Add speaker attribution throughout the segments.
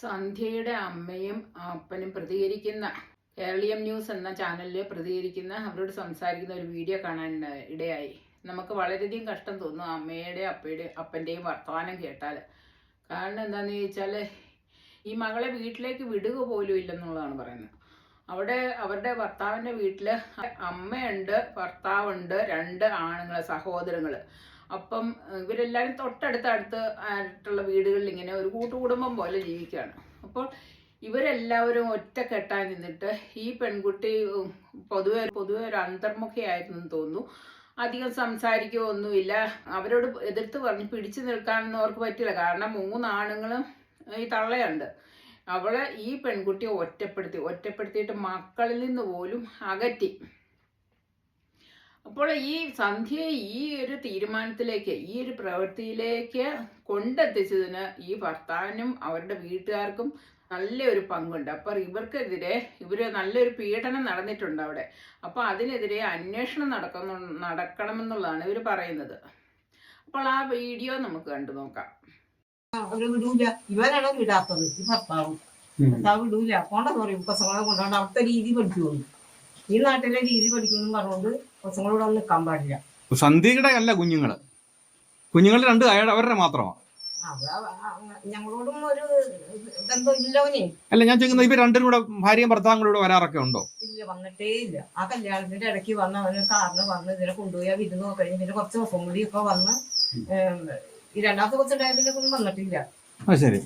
Speaker 1: സന്ധ്യയുടെ അമ്മയും അപ്പനും പ്രതികരിക്കുന്ന കേരളീയം ന്യൂസ് എന്ന ചാനലിൽ പ്രതികരിക്കുന്ന അവരോട് സംസാരിക്കുന്ന ഒരു വീഡിയോ കാണാൻ ഇടയായി. നമുക്ക് വളരെയധികം കഷ്ടം തോന്നും അമ്മയുടെ അപ്പയുടെ അപ്പന്റെയും വർത്തമാനം കേട്ടാൽ കാരണം എന്താണെന്ന് ചോദിച്ചാൽ ഈ മകളെ വീട്ടിലേക്ക് വിടുക പോലും ഇല്ലെന്നുള്ളതാണ് പറയുന്നത്. അവിടെ അവരുടെ ഭർത്താവിന്റെ വീട്ടിൽ അമ്മയുണ്ട് ഭർത്താവുണ്ട് രണ്ട് ആണുങ്ങൾ സഹോദരങ്ങൾ അപ്പം ഇവരെല്ലാവരും തൊട്ടടുത്തടുത്ത് ആയിട്ടുള്ള വീടുകളിൽ ഇങ്ങനെ ഒരു കൂട്ടുകുടുംബം പോലെ ജീവിക്കുകയാണ്. അപ്പോൾ ഇവരെല്ലാവരും കെട്ടാൻ നിന്നിട്ട് ഈ പെൺകുട്ടി പൊതുവെ പൊതുവെ ഒരു അന്തർമുഖയായിരുന്നു എന്ന് തോന്നുന്നു. അധികം സംസാരിക്കുകയൊന്നുമില്ല. അവരോട് എതിർത്ത് പറഞ്ഞ് പിടിച്ചു നിൽക്കാനൊന്നും അവർക്ക് പറ്റില്ല. കാരണം മൂന്നാണുങ്ങളും ഈ തള്ളയുണ്ട്. അവളെ ഈ പെൺകുട്ടിയെ ഒറ്റപ്പെടുത്തി ഒറ്റപ്പെടുത്തിയിട്ട് മക്കളിൽ നിന്ന് പോലും അകറ്റി. അപ്പോൾ ഈ സന്ധ്യയെ ഈ ഒരു തീരുമാനത്തിലേക്ക് ഈ ഒരു പ്രവൃത്തിയിലേക്ക് കൊണ്ടെത്തിച്ചതിന് ഈ ഭർത്താവിനും അവരുടെ വീട്ടുകാർക്കും നല്ലൊരു പങ്കുണ്ട്. അപ്പോൾ ഇവർക്കെതിരെ ഇവർ നല്ലൊരു പീഡനം നടന്നിട്ടുണ്ട് അവിടെ. അപ്പോൾ അതിനെതിരെ അന്വേഷണം നടക്കുന്നു നടക്കണമെന്നുള്ളതാണ് ഇവർ പറയുന്നത്. അപ്പോൾ ആ വീഡിയോ നമുക്ക് കണ്ടു നോക്കാം.
Speaker 2: അവർ വിടൂല. ഇവനാണ് വിടാത്തത്? ഈ ഭർത്താവ്. ഭർത്താവ് വിടൂല. പോണ്ടെന്ന് പറയും കൊണ്ടാണ് അവിടുത്തെ രീതി പഠിക്കുമെന്ന് ഈ നാട്ടിലെ രീതി പഠിക്കുന്നു പറഞ്ഞുകൊണ്ട് ഒന്നും നിൽക്കാൻ പാടില്ല.
Speaker 3: സന്ധ്യയുടെ അല്ല കുഞ്ഞുങ്ങൾ. കുഞ്ഞുങ്ങൾ രണ്ട് അയാൾ അവരുടെ മാത്രമാണ്
Speaker 2: ഞങ്ങളോടും ഒരു
Speaker 3: അല്ല ഞാൻ ചോദിക്കുന്നത് ഇപ്പൊ രണ്ടും കൂടെ ഭാര്യയും ഭർത്താവും കൂടെ വരാറൊക്കെ ഉണ്ടോ?
Speaker 2: ഇല്ല വന്നിട്ടേ ഇല്ല. ആ കല്യാണത്തിന്റെ ഇടയ്ക്ക് വന്ന് അവന് കാറിന് വന്ന് ഇതിനെ കൊണ്ടുപോയി വിരുന്ന് കഴിഞ്ഞ് പിന്നെ കുറച്ച് ദിവസം കൂടി ഇപ്പൊ വന്ന് ഈ രണ്ടാമത്തെ കൊച്ചുണ്ടായതിന്റെ ഒന്നും വന്നിട്ടില്ല.
Speaker 3: ശരി.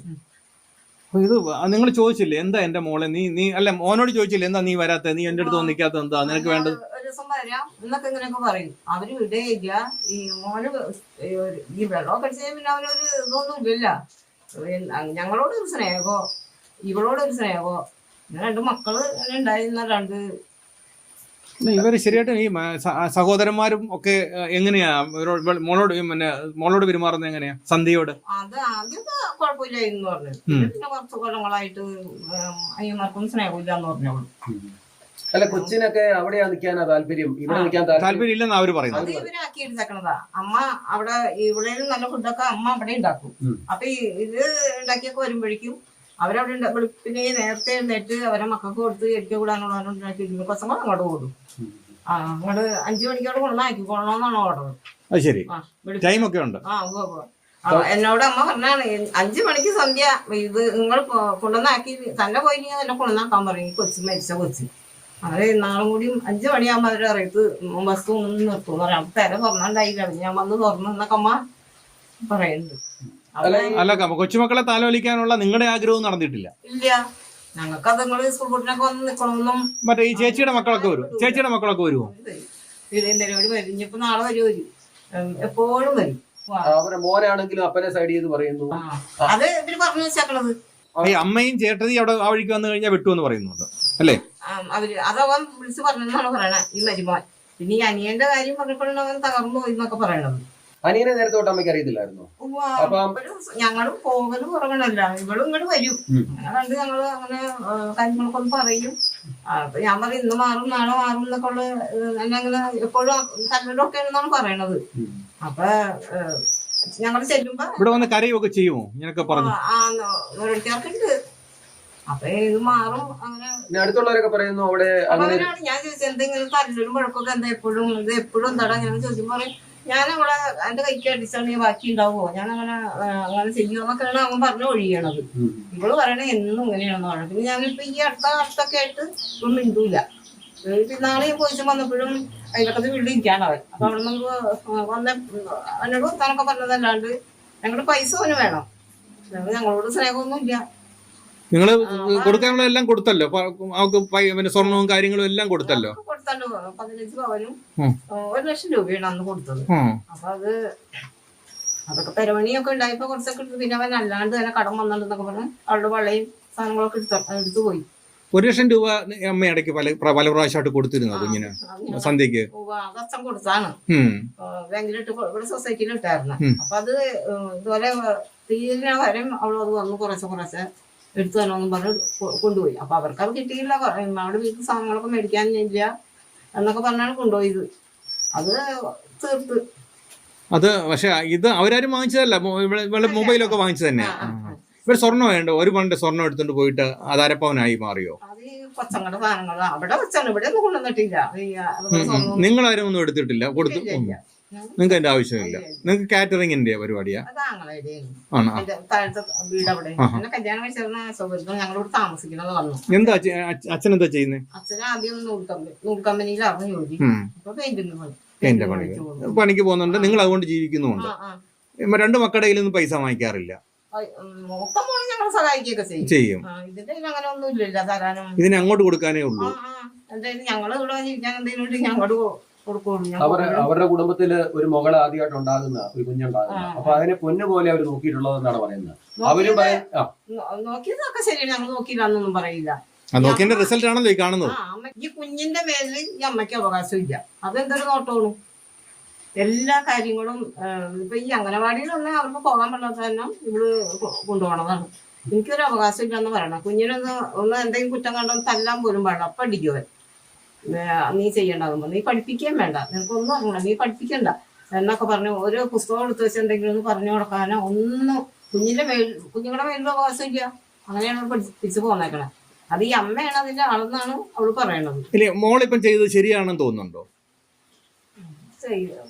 Speaker 3: ഇത് നിങ്ങൾ ചോദിച്ചില്ലേ എന്താ എന്റെ മോളെ? നീ നീ അല്ല മോനോട് ചോദിച്ചില്ലേ എന്താ നീ വരാത്ത? നീ എന്റെ അടുത്ത് നിക്കാത്ത എന്താ? നിനക്ക് വേണ്ടത്?
Speaker 2: ദിവസം വരാം. എന്നൊക്കെ ഇങ്ങനെയൊക്കെ പറയും. അവർ വിടേയില്ല. ഈ മോന് ഈ വെള്ളമൊക്കെ പിന്നെ ഇതൊന്നും ഇല്ലല്ല. ഞങ്ങളോട് ഒരു സ്നേഹമോ? ഇവളോട് ഒരു സ്നേഹമോ? പിന്നെ രണ്ട് മക്കൾ ഉണ്ടായിരുന്ന രണ്ട്
Speaker 3: ഇവർ ശരിയായിട്ട് ഈ സഹോദരന്മാരും ഒക്കെ എങ്ങനെയാ? മോളോട് പിന്നെ മോളോട് പെരുമാറുന്നത് എങ്ങനെയാ? സന്ധ്യയോട്?
Speaker 2: അത് ആദ്യമൊക്കെ എന്ന് പറഞ്ഞു പിന്നെ കുറച്ച് കൊല്ലങ്ങളായിട്ട് അയ്യന്മാർക്കൊന്നും സ്നേഹമില്ല എന്ന് പറഞ്ഞോളൂ.
Speaker 4: അല്ല കൊച്ചിനൊക്കെ അവിടെയാ നിൽക്കാനാ താല്പര്യം? ഇവിടെ നിൽക്കാൻ താല്പര്യം?
Speaker 3: ഇല്ലെന്ന് അവർ പറയുന്നത്.
Speaker 2: അത് ഇവരാക്കി എടുത്തേക്കണതാ അമ്മ അവിടെ ഇവിടെ നല്ല ഫുഡൊക്കെ അമ്മ അവിടെ ഉണ്ടാക്കും. അപ്പൊ ഈ ഇത് ഉണ്ടാക്കിയൊക്കെ വരുമ്പോഴേക്കും അവരവിടെ ഉണ്ട്. വെളുപ്പിനെ നേരത്തെ എഴുന്നേറ്റ് അവരെ മക്കൾക്ക് കൊടുത്ത് എനിക്ക് കൂടാനുള്ള ഉണ്ടാക്കി കൊച്ചങ്ങൾ അങ്ങോട്ട് കൂടും ആ അങ്ങോട്ട് അഞ്ചു മണിക്കോട് കൊണ്ടുവന്ന് ആക്കി കൊള്ളണമെന്നാണ് ഓർഡർ.
Speaker 3: അത് ശരി.
Speaker 2: ആ
Speaker 3: ടൈം ഒക്കെ ഉണ്ട്.
Speaker 2: ആ ഉവ്വ് ഉവ്വ്. ആ, എന്നോട് അമ്മ പറഞ്ഞാണ് അഞ്ചു മണിക്ക് സന്ധ്യ. ഇത് നിങ്ങൾ കൊണ്ടുവന്നാക്കി. തന്നെ പോയി നീ എന്നെ കൊണ്ടുവന്നാക്കാൻ പറയും. ഈ കൊച്ചു മരിച്ച കൊച്ചു. അങ്ങനെ നാളും കൂടി അഞ്ചു മണിയാകുമ്പോ അവർ അറിയത്ത് ബസ് ഒന്നും നിർത്തും പറയാം. അപ്പൊ തുറന്നുണ്ടായി. തുറന്നുണ്ടായില്ല ഞാൻ വന്ന് തുറന്നു എന്നൊക്കെ അമ്മ പറയുന്നുണ്ട്.
Speaker 4: അല്ല,
Speaker 3: കൊച്ചുമക്കളെ താലോലിക്കാനുള്ള നിങ്ങളുടെ ആഗ്രഹവും നടന്നിട്ടില്ല.
Speaker 2: ഇല്ല. ഞങ്ങൾക്ക് സ്കൂൾ കുട്ടിനൊക്കെ വന്ന് നിൽക്കണമെന്നും
Speaker 3: മറ്റേ ഈ ചേച്ചിയുടെ മക്കളൊക്കെ വരും. ചേച്ചിയുടെ മക്കളൊക്കെ വരുമോ
Speaker 2: വീരേന്ദ്രനോട് വരും? ഇനിയിപ്പോ നാളെ വരും വരും എപ്പോഴും വരും. വാ.
Speaker 4: അവരെ മോനാണെങ്കിലും അപ്പനെ സൈഡ് ചെയ്ത് പറയുന്നു.
Speaker 2: ആ. അത് ഇവർ പറഞ്ഞു വെച്ചേക്കണത്.
Speaker 3: ഈ അമ്മയും ചേട്ടതി അവിടെ ആ വഴിക്ക് വന്നു കഴിഞ്ഞാൽ വെട്ടുമെന്ന് പറയുന്നുണ്ട്. അല്ലേ?
Speaker 2: അവർ അതവൻ വിളിച്ച് പറഞ്ഞെന്നാണ് പറയണേ. ഈ മരുമോൻ. പിന്നെ ഈ അനിയന്റെ കാര്യം പറഞ്ഞപ്പോഴാണ് അവൻ തകർന്നു പോയി എന്നൊക്കെ പറയണത്.
Speaker 4: അനിയനെ നേരത്തെ തൊട്ട് അമ്മയ്ക്ക് അറിയത്തില്ലായിരുന്നു? അപ്പം-
Speaker 2: ഞങ്ങളും പോകലും ഉറങ്ങണല്ല. ഇവളും ഇങ്ങോട്ട് വരും. കണ്ട് ഞങ്ങൾ അങ്ങനെ കാര്യങ്ങൾക്കൊന്നും കാര്യങ്ങളൊക്കെ പറയും. അപ്പൊ ഞാൻ പറയും ഇന്ന് മാറും നാളെ മാറും എന്നൊക്കെ ഉള്ള എന്നെ അങ്ങനെ എപ്പോഴും കല്ലടൊക്കെ ആണെന്നാണ് പറയണത്. അപ്പൊ ഞങ്ങൾ ചെല്ലുമ്പോ
Speaker 3: ഇവിടെ വന്ന് കരയുമൊക്കെ ചെയ്യുമോ? ഇങ്ങനൊക്കെ പറഞ്ഞു.
Speaker 2: ആ ഓരോരുത്തർക്കുണ്ട്. അപ്പൊ ഇത് മാറും അങ്ങനെ.
Speaker 4: അടുത്തുള്ളവരൊക്കെ പറയുന്നു അവിടെ അങ്ങനെ
Speaker 2: ഞാൻ ചോദിച്ചത് എന്തെങ്കിലും തല്ലലും കുഴപ്പമൊക്കെ എന്താ എപ്പോഴും ഇത് എപ്പോഴും എന്താടാ? ഞാൻ ചോദിച്ചു പറയും അവളെ എന്റെ കൈക്ക് അടിച്ചാണെങ്കിൽ ബാക്കി ഉണ്ടാവുമോ ഞാൻ അങ്ങനെ ചെയ്യുമെന്നൊക്കെയാണ് അവൻ പറഞ്ഞു ഒഴിയണത്. ഇവൾ പറയണേ എന്നും ഇങ്ങനെയാണെന്ന് പറഞ്ഞു പിന്നെ ഞാനിപ്പോ ഈ അടുത്ത കാലത്തൊക്കെ ആയിട്ട് ഇപ്പം മിണ്ടൂല നാളെ പോയിച്ചു വന്നപ്പോഴും അതിലൊക്കെ വീട്ടിൽ ഇരിക്കാണ് അവൻ. അപ്പൊ അവിടെ നമുക്ക് വന്ന എന്നോട് വർത്താനൊക്കെ പറഞ്ഞതല്ലാണ്ട് ഞങ്ങളുടെ പൈസ അവന് വേണം. ഞങ്ങളോട് ഞങ്ങളോട് സ്നേഹമൊന്നുമില്ല.
Speaker 3: നിങ്ങൾ കൊടുക്കാനുള്ള എല്ലാം കൊടുത്തല്ലോ. അവർക്ക് പിന്നെ സ്വർണവും കാര്യങ്ങളും എല്ലാം കൊടുത്തല്ലോ.
Speaker 2: കൊടുത്തല്ലോ പതിനഞ്ച് പവനും. ഒരു ലക്ഷം രൂപയാണ് അന്ന് കൊടുത്തത്. അപ്പൊ അത് അതൊക്കെ പെരമണിയൊക്കെ ഉണ്ടായപ്പോ കുറച്ചൊക്കെ എടുത്തു പിന്നെ അവൻ അല്ലാണ്ട് തന്നെ കടം വന്നിട്ടുണ്ടെന്നൊക്കെ പറഞ്ഞു അവളുടെ വളയും സാധനങ്ങളൊക്കെ എടുത്തു എടുത്തു പോയി.
Speaker 3: ഒരു ലക്ഷം രൂപ അമ്മ ഇടയ്ക്ക് പല പല പ്രാവശ്യമായിട്ട് കൊടുത്തിരുന്നു കുഞ്ഞിന് സന്ധ്യക്ക്
Speaker 2: ഉവ്വ, കൊടുത്താണ്. ബാങ്കിലിട്ട് ഇവിടെ സൊസൈറ്റിയിൽ ഇട്ടായിരുന്നു. അപ്പൊ അത് ഇതുപോലെ തീരുന്ന വരും അത് വന്നു കുറച്ച് കുറച്ച്. എടുത്തു തരണമെന്നും പറഞ്ഞ് കൊണ്ടുപോയി. അപ്പൊ അവർക്ക് അത് കിട്ടിയില്ല അവിടെ വീട്ടിൽ സാധനങ്ങളൊക്കെ മേടിക്കാനില്ല എന്നൊക്കെ പറഞ്ഞാണ് കൊണ്ടുപോയത്. അത് തീർത്ത്.
Speaker 3: അത് പക്ഷെ ഇത് അവരാരും വാങ്ങിച്ചതല്ല. ഇവിടെ മൊബൈലൊക്കെ വാങ്ങിച്ചു തന്നെ ഇവിടെ സ്വർണം വേണ്ട ഒരു പണ്ട് സ്വർണം എടുത്തോണ്ട് പോയിട്ട് അതാരപ്പവനായി മാറിയോ?
Speaker 2: കൊച്ചങ്ങളുടെ സാധനങ്ങൾ അവിടെ വെച്ചാണ്. ഇവിടെ ഒന്നും കൊണ്ടുവന്നിട്ടില്ല.
Speaker 3: നിങ്ങളാരും ഒന്നും എടുത്തിട്ടില്ല? കൊടുത്തു. നിങ്ങൾക്ക് അതിന്റെ ആവശ്യമില്ല. നിങ്ങൾക്ക് കാറ്ററിംഗിന്റെ പരിപാടിയാ. ആണ്? എന്താ അച്ഛൻ എന്താ ചെയ്യുന്നത് എന്റെ പണിക്ക്. പണിക്ക് പോകുന്നുണ്ട്. നിങ്ങൾ അതുകൊണ്ട് ജീവിക്കുന്നുണ്ട് രണ്ട് മക്കളുടെ കയ്യിൽ നിന്ന് പൈസ വാങ്ങിക്കാറില്ല.
Speaker 2: ഞങ്ങൾ ചെയ്യും.
Speaker 3: ഇതിനെ അങ്ങോട്ട് കൊടുക്കാനേ ഉള്ളൂ.
Speaker 2: ഞങ്ങൾ ഇവിടെ ജീവിക്കാൻ എന്തെങ്കിലും കൊടുക്കും.
Speaker 4: അവരുടെ കുടുംബത്തിൽ ഒരു മകൾ ആദ്യമായിട്ട് ഉണ്ടാകുന്ന ഒരു കുഞ്ഞുണ്ടാകുന്ന. അപ്പൊ അതിനെ പൊന്നു പോലെ അവർ നോക്കിയിട്ടുള്ളതെന്നാണ് പറയുന്നത്. അവരും
Speaker 2: നോക്കിയതൊക്കെ ശരിയാണ്. ഞങ്ങൾ നോക്കിയില്ലാന്നൊന്നും പറയില്ല.
Speaker 3: നോക്കിയതിന്റെ റിസൾട്ട് ആണല്ലോ ഈ കാണുന്നത്.
Speaker 2: ആ അമ്മ ഈ കുഞ്ഞിന്റെ പേരിൽ ഈ അമ്മയ്ക്ക് അവകാശം ഇല്ല അതെന്തൊരു നോട്ടമാണ്? എല്ലാ കാര്യങ്ങളും ഇപ്പൊ ഈ അംഗനവാടിയിലൊന്നും അവർക്ക് പോകാൻ പറ്റാത്ത തന്നെ ഇവൾ കൊണ്ടുപോകണതാണ്. എനിക്കൊരു അവകാശം ഇല്ലെന്ന് പറയണം. കുഞ്ഞിനൊന്ന് ഒന്ന് എന്തെങ്കിലും കുറ്റം കണ്ടോ തല്ലാൻ പോലും പാടില്ല. അപ്പൊ അടിക്കുവൻ നീ ചെയ്യണ്ടാകുമ്പോ നീ പഠിപ്പിക്കുകയും വേണ്ട. നിനക്കൊന്നും അറിയണ്ട നീ പഠിപ്പിക്കണ്ട. എന്നൊക്കെ പറഞ്ഞു ഓരോ പുസ്തകം എടുത്തു വെച്ച് എന്തെങ്കിലും ഒന്ന് പറഞ്ഞു കൊടുക്കാനോ ഒന്നും കുഞ്ഞിന്റെ മേൽ കുഞ്ഞുങ്ങളുടെ മേലിലും അവകാശം ഇല്ല. അങ്ങനെയാണ് പഠിപ്പിച്ചു പഠിപ്പിച്ച് പോന്നേക്കണേ. അത് ഈ അമ്മയാണ് അതിന്റെ ആളെന്നാണ് അവൾ പറയണത്.
Speaker 3: ഇല്ലേ മോളിപ്പം ചെയ്തത് ശരിയാണെന്ന് തോന്നുന്നുണ്ടോ?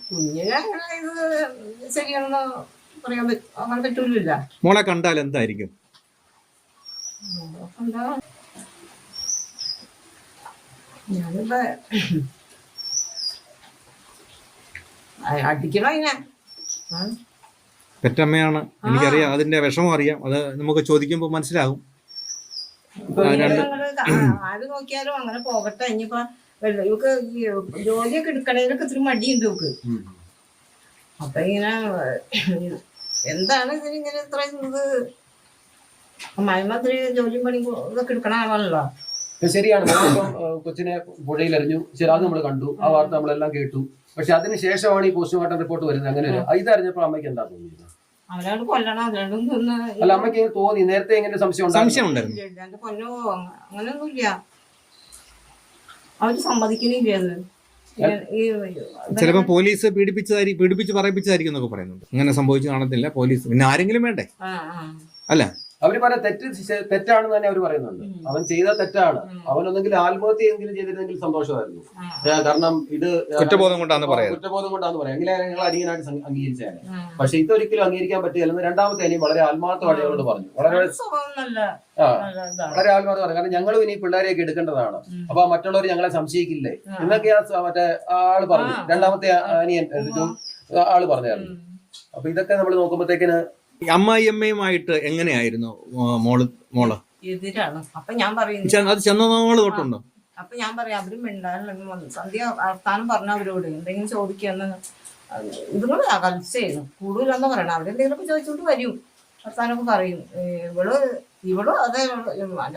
Speaker 2: കുഞ്ഞിനെ ഇത് ശരിയാണെന്ന് പറയാൻ അങ്ങനെ പറ്റൂലില്ല.
Speaker 3: മോളെ കണ്ടാൽ എന്തായിരിക്കും?
Speaker 2: എന്താ ഞാനിപ്പോ അടിക്കണോ അതിനെ
Speaker 3: പെറ്റമ്മയാണ്. എനിക്കറിയാം. അതിന്റെ വിഷമം അറിയാം. അത് നമുക്ക് ചോദിക്കുമ്പോൾ മനസ്സിലാകും.
Speaker 2: ആര് നോക്കിയാലും അങ്ങനെ പോകട്ടെ. ഇനിയിപ്പോ ഇവക്ക് ജോലിയൊക്കെ എടുക്കണേലൊക്കെ ഇത്തിരി മടിയുണ്ട് ഇവക്ക്. അപ്പൊ ഇങ്ങനെ എന്താണ് ഇതിനിങ്ങനെ ഇത്ര ഇത്? മയമന്ത്രി ജോലിയും പണിയും ഇതൊക്കെ എടുക്കണ
Speaker 4: ഇപ്പൊ ശരിയാണ്. നമ്മളിപ്പം കൊച്ചിനെ പുഴയിൽ എറിഞ്ഞു. ശരി അത് നമ്മൾ കണ്ടു. ആ വാർത്ത നമ്മളെല്ലാം കേട്ടു. പക്ഷെ അതിന് ശേഷമാണ് ഈ പോസ്റ്റ്മോർട്ടം റിപ്പോർട്ട് വരുന്നത്. അങ്ങനെ ഒരു ഇത് അറിഞ്ഞപ്പോൾ അമ്മയ്ക്ക് എന്താ തോന്നിയത്?
Speaker 2: അവരോട് കൊല്ലണം. അതിനോടും തിന്ന്
Speaker 4: അല്ല അമ്മയ്ക്ക് തോന്നി. നേരത്തെ എങ്ങനെ സംശയം ഉണ്ടായിരുന്നു?
Speaker 3: സംശയം ഉണ്ടായിരുന്നു.
Speaker 2: പൊന്നോ അങ്ങ- അങ്ങനെയൊന്നുമില്ല അവർ സമ്മതിക്കണില്ല അത്.
Speaker 3: ചിലപ്പോൾ പോലീസ് പീഡിപ്പിച്ചതായിരിക്കും പീഡിപ്പിച്ച് പറയിപ്പിച്ചതായിരിക്കും എന്നൊക്കെ പറയുന്നുണ്ട്. അങ്ങനെ സംഭവിച്ചു കാണത്തില്ല. പോലീസ് പിന്നെ ആരെങ്കിലും വേണ്ടേ. അല്ല.
Speaker 4: അവർ പറയാം തെറ്റ് തെറ്റാണെന്ന് തന്നെ അവർ പറയുന്നുണ്ട്. അവൻ ചെയ്ത തെറ്റാണ്.
Speaker 2: അവൻ
Speaker 4: ഒന്നെങ്കിൽ ആത്മഹത്യ എങ്കിലും ചെയ്തിരുന്നെങ്കിൽ സന്തോഷമായിരുന്നു. കാരണം ഇത്
Speaker 3: കുറ്റബോധം കൊണ്ടാന്ന് പറയാം.
Speaker 4: കുറ്റബോധം കൊണ്ടാന്ന് പറയാം. എങ്കിലും ഞങ്ങൾ അനിയനായിട്ട്
Speaker 2: അംഗീകരിച്ചാണ്.
Speaker 4: പക്ഷെ ഇതൊരിക്കലും അംഗീകരിക്കാൻ പറ്റില്ലെന്ന് രണ്ടാമത്തെ അനിയും വളരെ ആത്മാർത്ഥമായിട്ട് ഞങ്ങളോട് പറഞ്ഞു. വളരെ. വളരെ ആത്മാർത്ഥം പറഞ്ഞു. കാരണം ഞങ്ങളും ഇനി പിള്ളേരെയൊക്കെ എടുക്കേണ്ടതാണ്. അപ്പൊ മറ്റുള്ളവർ ഞങ്ങളെ സംശയിക്കില്ലേ?
Speaker 2: എന്നൊക്കെയാ
Speaker 4: എന്നൊക്കെ ആ മറ്റേ ആൾ പറഞ്ഞു. രണ്ടാമത്തെ അനിയൻ ആൾ പറഞ്ഞായിരുന്നു. അപ്പൊ ഇതൊക്കെ നമ്മൾ നോക്കുമ്പോഴത്തേക്കിന്
Speaker 3: ഈ അമ്മായി അമ്മയുമായിട്ട് എങ്ങനെയായിരുന്നു മോൾ മോൾ?
Speaker 2: എതിരാണ്. അപ്പൊ ഞാൻ പറയുന്നു
Speaker 3: അത് ചെന്ന നാൾ തൊട്ടുണ്ടോ?
Speaker 2: അപ്പൊ ഞാൻ പറയാം അവരും വന്നു സന്ധ്യ വർത്താനം പറഞ്ഞ അവരോട് എന്തെങ്കിലും ചോദിക്കാന്ന് ഇതിനോട് അകൽച്ച ചെയ്യുന്നു കൂടുതലെന്ന് പറയണം. അവരെന്തെങ്കിലുമൊക്കെ ചോദിച്ചോണ്ട് വരും. വർത്താനൊക്കെ പറയും. ഇവൾ ഇവളും അതേ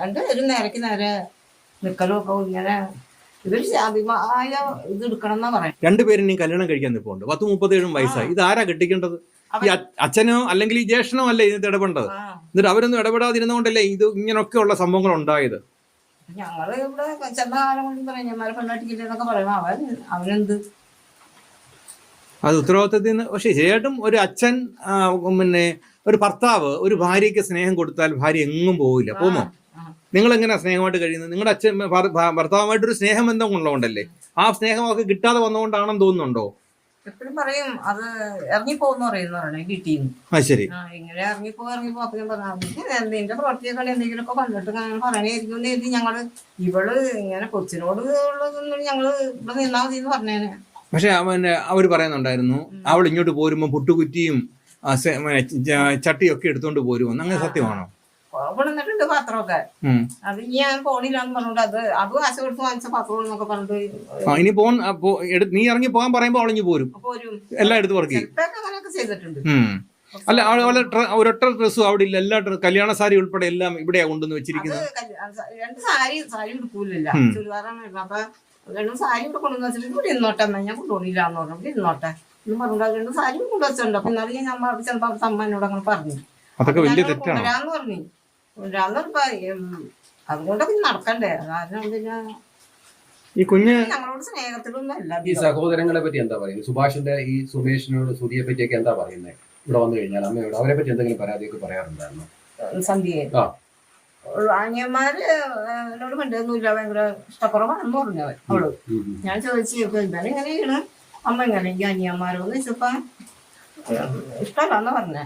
Speaker 2: രണ്ടുപേരും നേരക്ക് നേരെ നിക്കലും ഒക്കെ ഇങ്ങനെ ഇതൊരു ശാന്തിമായ ഇത് എടുക്കണം എന്നാ പറയാം
Speaker 3: രണ്ടുപേരും കല്യാണം കഴിക്കാൻ നിൽപ്പുണ്ട് പത്ത് മുപ്പത്തേഴും വയസ്സായി. ഇത് ആരാ കെട്ടിക്കേണ്ടത്? ഈ അച്ഛനോ അല്ലെങ്കിൽ ഈ ജ്യേഷ്ഠനോ അല്ലേ ഇതിനകത്ത് ഇടപെടേണ്ടത് എന്നിട്ട് അവരൊന്നും ഇടപെടാതിരുന്നതുകൊണ്ടല്ലേ ഇത് ഇങ്ങനെയൊക്കെയുള്ള സംഭവങ്ങൾ ഉണ്ടായത്
Speaker 2: ഞങ്ങൾ ഇവിടെ ചെന്ന കാലം കൊണ്ട് പറയാം ഞന്മാരെ പെണ്ണാട്ടിക്കില്ലെന്നൊക്കെ പറയും. അവൻ അവനെന്ത്
Speaker 3: അത് ഉത്തരവാദിത്തത്തിൽ നിന്ന് പക്ഷെ ശരിയായിട്ടും ഒരു അച്ഛൻ പിന്നെ ഒരു ഭർത്താവ് ഒരു ഭാര്യയ്ക്ക് സ്നേഹം കൊടുത്താൽ ഭാര്യ എങ്ങും പോവില്ല. പോമോ? നിങ്ങൾ എങ്ങനെ സ്നേഹമായിട്ട് കഴിയുന്നത്? നിങ്ങളുടെ അച്ഛൻ ഭർത്താവുമായിട്ടൊരു സ്നേഹബന്ധം ഉള്ളതുകൊണ്ടല്ലേ? ആ സ്നേഹമൊക്കെ കിട്ടാതെ വന്നുകൊണ്ടാണെന്ന് തോന്നുന്നുണ്ടോ?
Speaker 2: എപ്പോഴും പറയും അത് ഇറങ്ങിപ്പോന്ന് പറയുന്ന പറയണേ വീട്ടിൽ
Speaker 3: ആ ശരി.
Speaker 2: ആ ഇങ്ങനെ ഇറങ്ങിപ്പോ ഇറങ്ങിപ്പോ അപ്പൊ ഞാൻ പറഞ്ഞു നിന്റെ പ്രവർത്തിയൊക്കെ എന്തെങ്കിലുമൊക്കെ കണ്ടിട്ട് ഞാൻ പറയണായിരിക്കും എന്ന് കരുതി ഞങ്ങൾ ഇവൾ ഇങ്ങനെ കൊച്ചിനോട് ഉള്ളതൊന്നും ഞങ്ങൾ ഇവിടെ നിന്നാ മതി എന്ന് പറഞ്ഞേനെ.
Speaker 3: പക്ഷെ അവൻ അവർ പറയുന്നുണ്ടായിരുന്നു അവൾ ഇങ്ങോട്ട് പോരുമ്പോൾ പുട്ടുകുറ്റിയും ചട്ടിയൊക്കെ എടുത്തോണ്ട് പോരുമെന്ന് അങ്ങനെ സത്യമാണോ?
Speaker 2: ഇവിടെ നിന്നിട്ടുണ്ട് പാത്രമൊക്കെ. അത് ഞാൻ പോണില്ലാന്ന് പറഞ്ഞോണ്ട് അത് അത് കാശ് കൊടുത്ത് വാങ്ങിച്ച പാത്രം എന്നൊക്കെ പറഞ്ഞിട്ട്
Speaker 3: ഇനി പോൻ ആ, പോ- എടു- നീ ഇറങ്ങി പോകാൻ പറയുമ്പോ അവളിഞ്ഞ് പോരും. എല്ലാം എടുത്ത് പറക്കി
Speaker 2: അങ്ങനെയൊക്കെ ചെയ്തിട്ടുണ്ട്.
Speaker 3: അല്ല അവളെ ഒരൊറ്റ ഡ്രസ്സും അവിടെ ഇല്ല. എല്ലാ കല്യാണ സാരി ഉൾപ്പെടെ എല്ലാം ഇവിടെയാ കൊണ്ടുവന്ന് വെച്ചിരിക്കുന്നത്.
Speaker 2: രണ്ട് സാരി സാരി എടുക്കൂലല്ല. ചുരിദാറാണ് അപ്പൊ രണ്ടും സാരി ഇവിടെ കൊണ്ടുവന്ന് വെച്ചിട്ട് ഇവിടെ ഇരുന്നോട്ടെ എന്നാ. ഞാൻ കൊണ്ടുപോണില്ല എന്ന് പറഞ്ഞു. ഇവിടെ ഇരുന്നോട്ടെ എന്ന് പറഞ്ഞു രണ്ട് സാരി കൊണ്ടുവച്ചിട്ടുണ്ട്. അപ്പൊ ഇന്നാലും ഞാൻ അമ്മ ചെന്നപ്പോ അമ്മ എന്നോട് അങ്ങനെ പറഞ്ഞു.
Speaker 3: അതൊക്കെ വലിയ തെറ്റാണ്?
Speaker 2: പറഞ്ഞു. അതുകൊണ്ടൊക്കെ നടക്കണ്ടേ? കാരണം പിന്നെ
Speaker 3: ഈ കുഞ്ഞ്
Speaker 2: ഞങ്ങളോട് സ്നേഹത്തിലൊന്നും അല്ല
Speaker 4: ഈ സഹോദരങ്ങളെ പറ്റി എന്താ പറയുന്നത്? സുഭാഷിന്റെ ഈ സുമേഷിനോട് സുധിയെ പറ്റിയൊക്കെ എന്താ പറയുന്നത് ഇവിടെ വന്നു കഴിഞ്ഞാൽ അമ്മയോട് അവരെ പറ്റി എന്തെങ്കിലും പരാതിയൊക്കെ പറയാറുണ്ടായിരുന്നു?
Speaker 2: സന്ധ്യയെ.
Speaker 4: ആ.
Speaker 2: അനിയന്മാര് എന്നോട് മിണ്ടൊന്നുമില്ല ഭയങ്കര ഇഷ്ടക്കുറവാണെന്ന് പറഞ്ഞവൻ
Speaker 4: അവൾ.
Speaker 2: ഞാൻ ചോദിച്ചു ഇപ്പൊ എന്തായാലും ഇങ്ങനെയാണ്? അമ്മ ഇങ്ങനെ ഈ അനിയന്മാരോന്ന് വെച്ചപ്പോ ഇഷ്ടമല്ലാന്ന് പറഞ്ഞ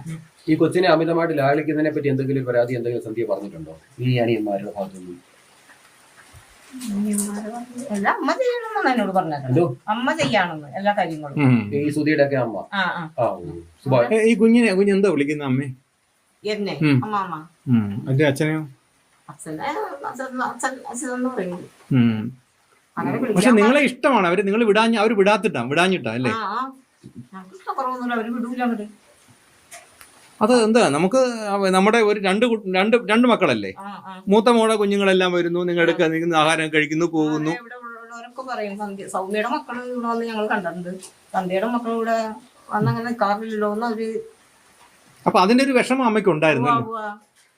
Speaker 4: ഈ കൊച്ചിനെ അമിതമായിട്ട് ലാളിക്കുന്നതിനെ പറ്റി എന്തെങ്കിലും പരാതി എന്തെങ്കിലും സന്ധ്യ പറഞ്ഞിട്ടുണ്ടോ? ഈ അനിയന്മാരുടെ ഭാഗത്തുനിന്ന്?
Speaker 2: നിന്ന് എല്ലാം അമ്മ ചെയ്യണമെന്നാണ് എന്നോട് പറഞ്ഞത് അമ്മ ചെയ്യാണെന്ന് എല്ലാ കാര്യങ്ങളും.
Speaker 4: ഈ സുധിയുടെ ഒക്കെ അമ്മ?
Speaker 2: ആ ആ.
Speaker 4: ആ ഉം. സുഭാ
Speaker 3: ഏ, ഈ കുഞ്ഞിനെ കുഞ്ഞ് എന്താ വിളിക്കുന്ന അമ്മേ?
Speaker 2: എന്നെ
Speaker 3: ഉം. ഉം. എന്റെ അച്ഛനെയോ?
Speaker 2: അച്ഛനെ അച്ഛൻ അച്ഛൻ അച്ഛൻ എന്ന് പറയുന്നത്
Speaker 3: ഉം.
Speaker 2: അങ്ങനെ
Speaker 3: പക്ഷെ
Speaker 2: വിളിക്കാൻ
Speaker 3: നിങ്ങളെ ഇഷ്ടമാണ്. അവർ നിങ്ങൾ വിടാഞ്ഞ അവർ വിടാത്തിട്ടാ വിടാഞ്ഞിട്ടാ അല്ലേ?
Speaker 2: ആ ആ. ഞങ്ങൾക്ക് അവർ വിടൂല അങ്ങോട്ട്
Speaker 3: അത് എന്താ നമുക്ക് നമ്മുടെ ഒരു രണ്ട് രണ്ട് രണ്ട് മക്കളല്ലേ? മൂത്ത മോളെ കുഞ്ഞുങ്ങളെല്ലാം വരുന്നു നിങ്ങൾ നിങ്ങൾ ആഹാരം കഴിക്കുന്നു പോകുന്നു.
Speaker 2: ഇവിടെ പറയും സൗമ്യയുടെ മക്കൾ ഇവിടെ വന്ന് ഞങ്ങൾ കണ്ടിട്ടുണ്ട്. സന്ധ്യയുടെ മക്കൾ ഇവിടെ വന്നങ്ങനെ നിൽക്കാറില്ലല്ലോ എന്ന് അവർ
Speaker 3: അപ്പൊ അതിന്റെ ഒരു വിഷമം അമ്മയ്ക്ക്
Speaker 2: ഉവ്വ.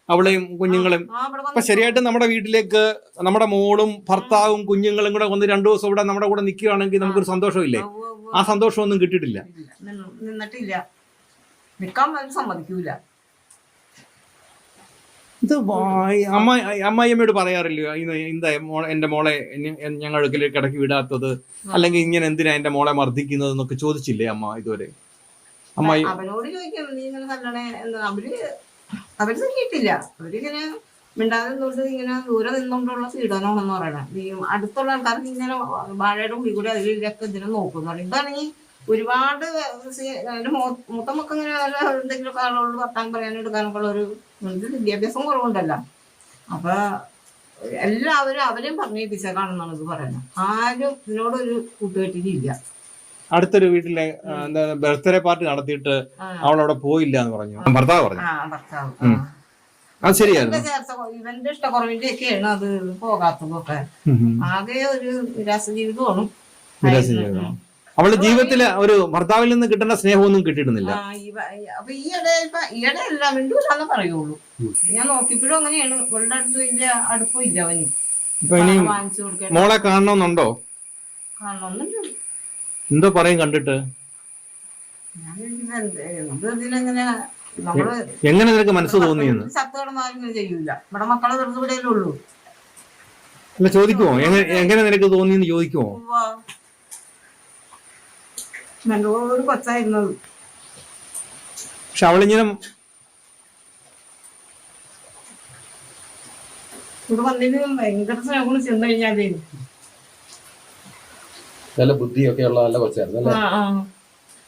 Speaker 3: അവളെയും കുഞ്ഞുങ്ങളും. അപ്പൊ ശരിയായിട്ട് നമ്മുടെ വീട്ടിലേക്ക് നമ്മുടെ മോളും ഭർത്താവും കുഞ്ഞുങ്ങളും കൂടെ ഒന്ന് രണ്ടു ദിവസം ഇവിടെ നമ്മുടെ കൂടെ നിൽക്കുകയാണെങ്കിൽ നമുക്കൊരു സന്തോഷമില്ലേ. ആ സന്തോഷമൊന്നും കിട്ടിയിട്ടില്ല.
Speaker 2: നിന്നിട്ടില്ല. സമ്മതിക്കൂല.
Speaker 3: ഇത് അമ്മ അമ്മായിയമ്മയോട് പറയാറില്ലയോ ഇന്ന് എന്താ മോ എന്റെ മോളെ ഞങ്ങൾക്ക് കിടക്കി വിടാത്തത്? അല്ലെങ്കിൽ ഇങ്ങനെ എന്തിനാ എന്റെ മോളെ മർദ്ദിക്കുന്നത് എന്നൊക്കെ ചോദിച്ചില്ലേ അമ്മ ഇതുവരെ? അമ്മായി
Speaker 2: അവനോട് ചോദിക്കും നീ ഇങ്ങനെ തല്ലണേ അവർ അവർ തല്ലിയിട്ടില്ല. അവരിങ്ങനെ മിണ്ടാതെ നിന്നുകൊണ്ട് ഇങ്ങനെ ദൂരെ നിന്നുകൊണ്ടുള്ള പീഡനമാണെന്ന് പറയണത് ഈ അടുത്തുള്ള ആൾക്കാർക്ക് ഇങ്ങനെ വാഴയുടെ ഉള്ളിൽ കൂടി അതിലൊക്കെ ഇതിനെ നോക്കും ഇതാണെങ്കിൽ ഒരുപാട് മൊത്തം മൊക്കെ ഇങ്ങനെ എന്തെങ്കിലും ആളുകളോട് വർത്താനം പറയാനും എടുക്കാനൊക്കെ ഉള്ള ഒരു വിദ്യാഭ്യാസം കുറവുണ്ടല്ലോ. അപ്പൊ എല്ലാവരും അവരെയും പറഞ്ഞേപ്പിച്ചേക്കാണെന്നാണ് ഇത് പറയുന്നത്. ആരും ഇതിനോടൊരു കൂട്ടുകെട്ടിലില്ല.
Speaker 3: അടുത്തൊരു വീട്ടിലെ എന്താ ബർത്ത്ഡേ പാർട്ടി നടത്തിയിട്ട്. അവൾ അവിടെ പോയില്ല എന്ന് പറഞ്ഞു. ഭർത്താവ് പറഞ്ഞു.
Speaker 2: ആ
Speaker 3: ശരിയായിരുന്നു.
Speaker 2: ഇവന്റെ ഇഷ്ടക്കുറവിന്റെ ഒക്കെയാണ് അത് പോകാത്തതൊക്കെ. ആകെ ഒരു നിരാശ ജീവിതമാണ്
Speaker 3: അവളുടെ ജീവിതത്തിൽ ഒരു ഭർത്താവിൽ നിന്ന് കിട്ടുന്ന സ്നേഹമൊന്നും കിട്ടിയിരുന്നില്ല
Speaker 2: അപ്പൊ ഈയിടെ ഈയിടെ അല്ല മിണ്ടൂലെന്ന് പറയുള്ളൂ. ഞാൻ നോക്കിയപ്പോഴും അങ്ങനെയാണ്. ഇവളുടെ അടുത്തും ഇല്ല അടുപ്പം ഇല്ല അവന്. വാങ്ങിച്ചു കൊടുക്കാൻ
Speaker 3: മോളെ കാണണമെന്നുണ്ടോ?
Speaker 2: കാണണമെന്നുണ്ട്.
Speaker 3: എന്തോ പറയും കണ്ടിട്ട്.
Speaker 2: ഞാൻ ഇതിനെങ്ങനെ
Speaker 3: എങ്ങനെ നിനക്ക് മനസ്സ് തോന്നിയെന്ന്?
Speaker 2: ഇവിടെ മക്കളെ വെറുതെ ഉള്ളൂ?
Speaker 3: അല്ല ചോദിക്കുമോ എങ്ങനെ എങ്ങനെ നിനക്ക് തോന്നിയെന്ന് ചോദിക്കുമോ
Speaker 2: ഉവ്വ. നല്ലൊരു കൊച്ചായിരുന്നത്
Speaker 3: പക്ഷെ അവളിങ്ങനെ
Speaker 2: ഇവിടെ വന്നതിന് ഭയങ്കര സ്നേഹങ്ങൾ ചെന്ന് കഴിഞ്ഞാലേ.
Speaker 4: നല്ല ബുദ്ധിയൊക്കെ ഉള്ള നല്ല കൊച്ചായിരുന്നു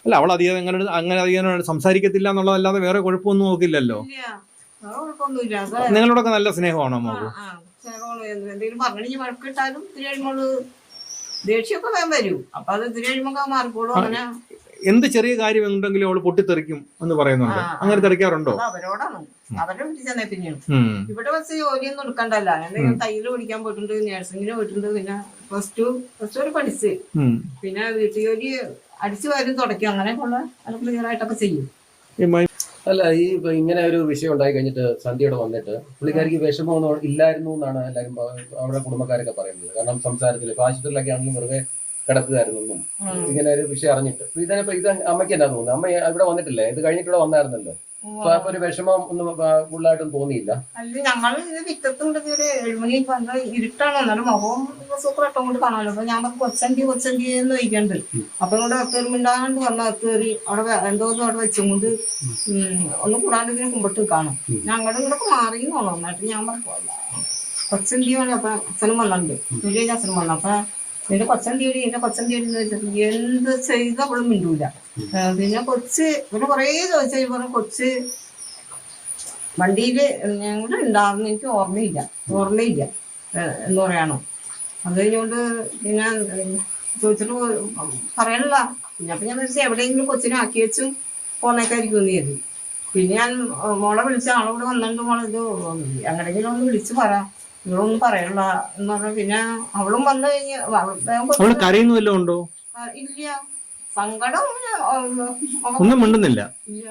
Speaker 4: അല്ലേ
Speaker 3: അവൾ അധികം അങ്ങനെ അങ്ങനെ അധികം സംസാരിക്കത്തില്ല എന്നുള്ളതല്ലാതെ വേറെ കുഴപ്പമൊന്നും നോക്കില്ലല്ലോ നിങ്ങളോടൊക്കെ നല്ല സ്നേഹമാണോ മോൾ
Speaker 2: ആ. സ്നേഹമാണ്. എന്ത്? എന്തെങ്കിലും പറഞ്ഞു വഴക്കിട്ടാലും ഇത്തിരി കഴിയുമ്പോൾ ദേഷ്യമൊക്കെ വേഗം വരും. അപ്പൊ അത് ഇത്തിരി കഴിയുമ്പോ മാറിക്കോളും അങ്ങനെ.
Speaker 3: എന്ത് ചെറിയ കാര്യം ഉണ്ടെങ്കിലും അവൾ പൊട്ടിത്തെറിക്കും എന്ന് പറയുന്നുണ്ട്. അങ്ങനെ തെറിക്കാറുണ്ടോ?
Speaker 2: അവരോടാണ്. അവരുടെ വീട്ടിൽ ചെന്നേ പിന്നെയാണ് ഇവിടെ വെച്ച് ജോലിയൊന്നും എടുക്കണ്ടല്ല. എന്തെങ്കിലും തയ്യൽ പഠിക്കാൻ പോയിട്ടുണ്ട് നേഴ്സിംഗിന് പോയിട്ടുണ്ട് പിന്നെ പ്ലസ് ടു പ്ലസ് ടു പഠിച്ച് പിന്നെ വീട്ടു ജോലി അടിച്ചു വരും തുടയ്ക്കും. അങ്ങനെയൊക്കെയുള്ള അത് ക്ലിയർ ആയിട്ടൊക്കെ ചെയ്യും.
Speaker 4: അല്ല ഈ ഇങ്ങനെ ഒരു വിഷയം ഉണ്ടായി കഴിഞ്ഞിട്ട് സന്ധ്യയുടെ വന്നിട്ട് പുള്ളിക്കാരിക്ക് വിഷമമൊന്നും ഇല്ലായിരുന്നു എന്നാണ് എല്ലാവരും അവരുടെ കുടുംബക്കാരൊക്കെ പറയുന്നത്. കാരണം സംസാരത്തിൽ ഇപ്പൊ ആശുപത്രിയിലൊക്കെ ആണെങ്കിലും വെറുതെ കിടക്കുകയായിരുന്നു എന്നും ഇങ്ങനെ ഒരു വിഷയം അറിഞ്ഞിട്ട്. ഇതിനെ ഇത് അമ്മയ്ക്ക് എന്നാ തോന്നുന്നത് അമ്മ ഇവിടെ വന്നിട്ടില്ലേ? ഇത് കഴിഞ്ഞിട്ട് ഇവിടെ വന്നായിരുന്നല്ലോ. ഒരു വിഷമം ഒന്നും ഫുള്ളായിട്ടും തോന്നിയില്ല.
Speaker 2: അല്ല ഞങ്ങൾ ഇത് വിറ്റത്തുണ്ട് ഒരു ഏഴുമണി പണ്ട് ഇരുട്ടാണ്. എന്നാലും മുഖം സൂപ്പറായിട്ടും കൊണ്ട് കാണാമല്ലോ അപ്പൊ ഞാൻ പറഞ്ഞു കൊച്ചണ്ടി കൊച്ചന്തി എന്ന് വയ്ക്കണ്ട് അപ്പൊ ഇവിടെ കയറി മിണ്ടാണ്ട് വന്ന കയറി അവിടെ എന്തോ ഒന്ന് അവിടെ വെച്ചും കൊണ്ട് ഒന്ന് കൂടാണ്ട് ഇതിന് കുമ്പിട്ട് കാണും ഞങ്ങളുടെ മാറി എന്നിട്ട് ഞാൻ പറഞ്ഞു കൊച്ചണ്ടി വേണം അപ്പൊ അച്ഛനും വന്നിട്ടുണ്ട്. വലിയ അച്ഛനും വന്നു. അപ്പൊ നിന്റെ കൊച്ചന്തി എടി എന്റെ കൊച്ചന്തി എടി എന്ന് വെച്ചിട്ട് എന്ത് ചെയ്ത അവളും മിണ്ടൂല. പിന്നെ കൊച്ച് പിന്നെ കുറേ ചോദിച്ചു പറഞ്ഞു കൊച്ച് വണ്ടിയിൽ ഞങ്ങളുടെ ഉണ്ടാവുന്ന എനിക്ക് ഓർമ്മയില്ല ഓർമ്മയില്ല എന്ന് പറയണോ അത് കഴിഞ്ഞുകൊണ്ട് പിന്നെ ചോദിച്ചിട്ട് പറയണില്ല പിന്നെ അപ്പൊ ഞാൻ വിളിച്ചു എവിടെയെങ്കിലും കൊച്ചിനെ ആക്കി വെച്ചും പോന്നേക്കായിരിക്കും എന്ന് കരുതി. പിന്നെ ഞാൻ മോളെ വിളിച്ച ആളോട് വന്നിട്ട് മോളെ ഇത് എങ്ങനെയെങ്കിലും ഒന്ന് വിളിച്ചു പറ. ഇവളൊന്നും പറയണ്ട എന്ന് പറഞ്ഞു പിന്നെ അവളും വന്നു കഴിഞ്ഞ് അവൾ
Speaker 3: കരയുന്നു ഉണ്ടോ?
Speaker 2: ഇല്ല. സങ്കടം
Speaker 3: ഒന്നും മിണ്ടുന്നില്ല.
Speaker 2: ഇല്ല.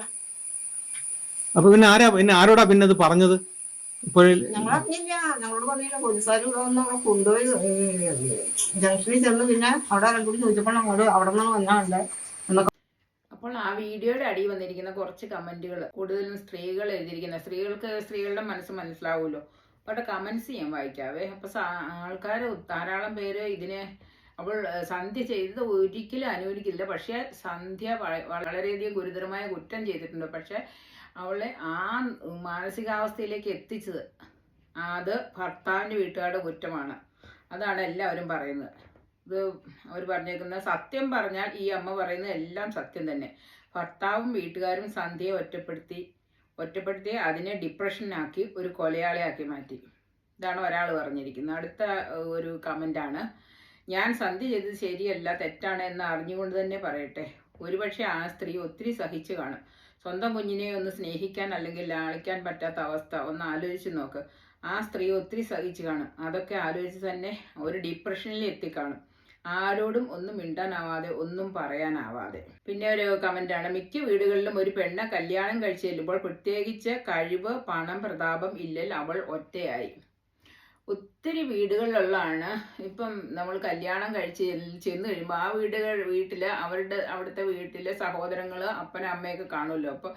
Speaker 3: അപ്പൊ പിന്നെ ആരാ പിന്നെ ആരോടാ പിന്നെ അത് പറഞ്ഞത്? ഇപ്പോഴേ
Speaker 2: ഞങ്ങൾ അറിഞ്ഞില്ല. ഞങ്ങളോട് പറഞ്ഞില്ല. പോലീസുകാർ ഇവിടെ വന്ന് അവിടെ കൊണ്ടുപോയി ഏഹ്, ജംഗ്ഷനിൽ ചെന്ന് പിന്നെ അവിടെ ആരും കൂടി ചോദിച്ചപ്പോൾ ഞങ്ങളോട് അവിടെ നിന്നാണ് വന്നാണല്ലേ
Speaker 1: അപ്പോൾ ആ വീഡിയോയുടെ അടിയിൽ വന്നിരിക്കുന്ന കുറച്ച് കമന്റുകൾ കൂടുതലും സ്ത്രീകൾ എഴുതിയിരിക്കുന്ന സ്ത്രീകൾക്ക് സ്ത്രീകളുടെ മനസ്സ് മനസ്സിലാവുമല്ലോ. അവിടെ കമൻസ് ഞാൻ വായിക്കാവേ അപ്പോൾ ആൾക്കാർ ധാരാളം പേര് ഇതിനെ അവൾ സന്ധ്യ ചെയ്തത് ഒരിക്കലും അനുകൂലിക്കില്ല പക്ഷേ സന്ധ്യ വളരെയധികം ഗുരുതരമായ കുറ്റം ചെയ്തിട്ടുണ്ട്. പക്ഷേ അവളെ ആ മാനസികാവസ്ഥയിലേക്ക് എത്തിച്ചത് അത് ഭർത്താവിന്റെ വീട്ടുകാരുടെ കുറ്റമാണ്. അതാണ് എല്ലാവരും പറയുന്നത്. ഇത് അവർ പറഞ്ഞേക്കുന്ന സത്യം പറഞ്ഞാൽ ഈ അമ്മ പറയുന്നത് എല്ലാം സത്യം തന്നെ. ഭർത്താവും വീട്ടുകാരും സന്ധ്യയെ ഒറ്റപ്പെടുത്തി ഒറ്റപ്പെടുത്തി അതിനെ ഡിപ്രഷനാക്കി ഒരു കൊലയാളിയാക്കി മാറ്റി. ഇതാണ് ഒരാൾ പറഞ്ഞിരിക്കുന്നത്. അടുത്ത ഒരു കമന്റാണ് ഞാൻ സന്ധി ചെയ്തത് ശരിയല്ല തെറ്റാണ് എന്ന് അറിഞ്ഞുകൊണ്ട് തന്നെ പറയട്ടെ. ഒരുപക്ഷെ ആ സ്ത്രീ ഒത്തിരി സഹിച്ചു കാണും. സ്വന്തം കുഞ്ഞിനെ ഒന്ന് സ്നേഹിക്കാൻ അല്ലെങ്കിൽ ലാളിക്കാൻ പറ്റാത്ത അവസ്ഥ ഒന്ന് ആലോചിച്ച് നോക്ക്. ആ സ്ത്രീ ഒത്തിരി സഹിച്ചു കാണും. അതൊക്കെ ആലോചിച്ച് തന്നെ ഒരു ഡിപ്രഷനിൽ എത്തിക്കാണും. ആരോടും ഒന്നും മിണ്ടാനാവാതെ ഒന്നും പറയാനാവാതെ. പിന്നെ ഒരു കമന്റാണ് മിക്ക വീടുകളിലും ഒരു പെണ്ണ് കല്യാണം കഴിച്ചു ചെല്ലുമ്പോൾ പ്രത്യേകിച്ച് കഴിവ് പണം പ്രതാപം ഇല്ലെങ്കിൽ അവൾ ഒറ്റയായി. ഒത്തിരി വീടുകളിലുള്ളതാണ്. ഇപ്പം നമ്മൾ കല്യാണം കഴിച്ച് ചെന്ന് കഴിയുമ്പോൾ ആ വീടുകൾ വീട്ടിൽ അവരുടെ അവിടുത്തെ വീട്ടിലെ സഹോദരങ്ങൾ അപ്പനും അമ്മയൊക്കെ കാണുമല്ലോ. അപ്പോൾ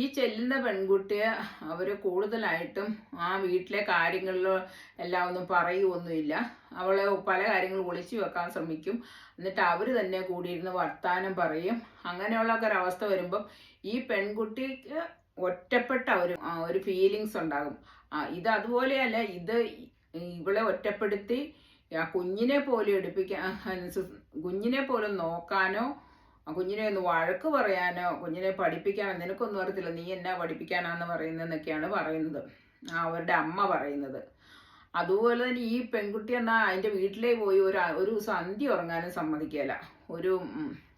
Speaker 1: ഈ ചെല്ലുന്ന പെൺകുട്ടിയെ അവർ കൂടുതലായിട്ടും ആ വീട്ടിലെ കാര്യങ്ങളിലോ എല്ലാം ഒന്നും പറയുമൊന്നുമില്ല അവളെ പല കാര്യങ്ങളും ഒളിച്ചു വെക്കാൻ ശ്രമിക്കും. എന്നിട്ട് അവർ തന്നെ കൂടിയിരുന്ന് വർത്താനം പറയും. അങ്ങനെയുള്ള ഒക്കെ ഒരവസ്ഥ വരുമ്പം ഈ പെൺകുട്ടിക്ക് ഒറ്റപ്പെട്ട ഒരു ഒരു ഫീലിങ്സ് ഉണ്ടാകും. ഇത് അതുപോലെയല്ല ഇത് ഇവളെ ഒറ്റപ്പെടുത്തി ആ കുഞ്ഞിനെ പോലും എടുപ്പിക്കാൻ കുഞ്ഞിനെ പോലും നോക്കാനോ കുഞ്ഞിനെ ഒന്ന് വഴക്ക് പറയാനോ കുഞ്ഞിനെ പഠിപ്പിക്കാനോ നിനക്കൊന്നും അറിയത്തില്ല. നീ എന്നാ പഠിപ്പിക്കാനാന്ന് പറയുന്നതെന്നൊക്കെയാണ് പറയുന്നത്. അവരുടെ അമ്മ പറയുന്നത്. അതുപോലെ തന്നെ ഈ പെൺകുട്ടി എന്നാൽ അതിന്റെ വീട്ടിലേ പോയി ഒരു ഒരു സന്ധി ഉറങ്ങാനും സമ്മതിക്കില്ല ഒരു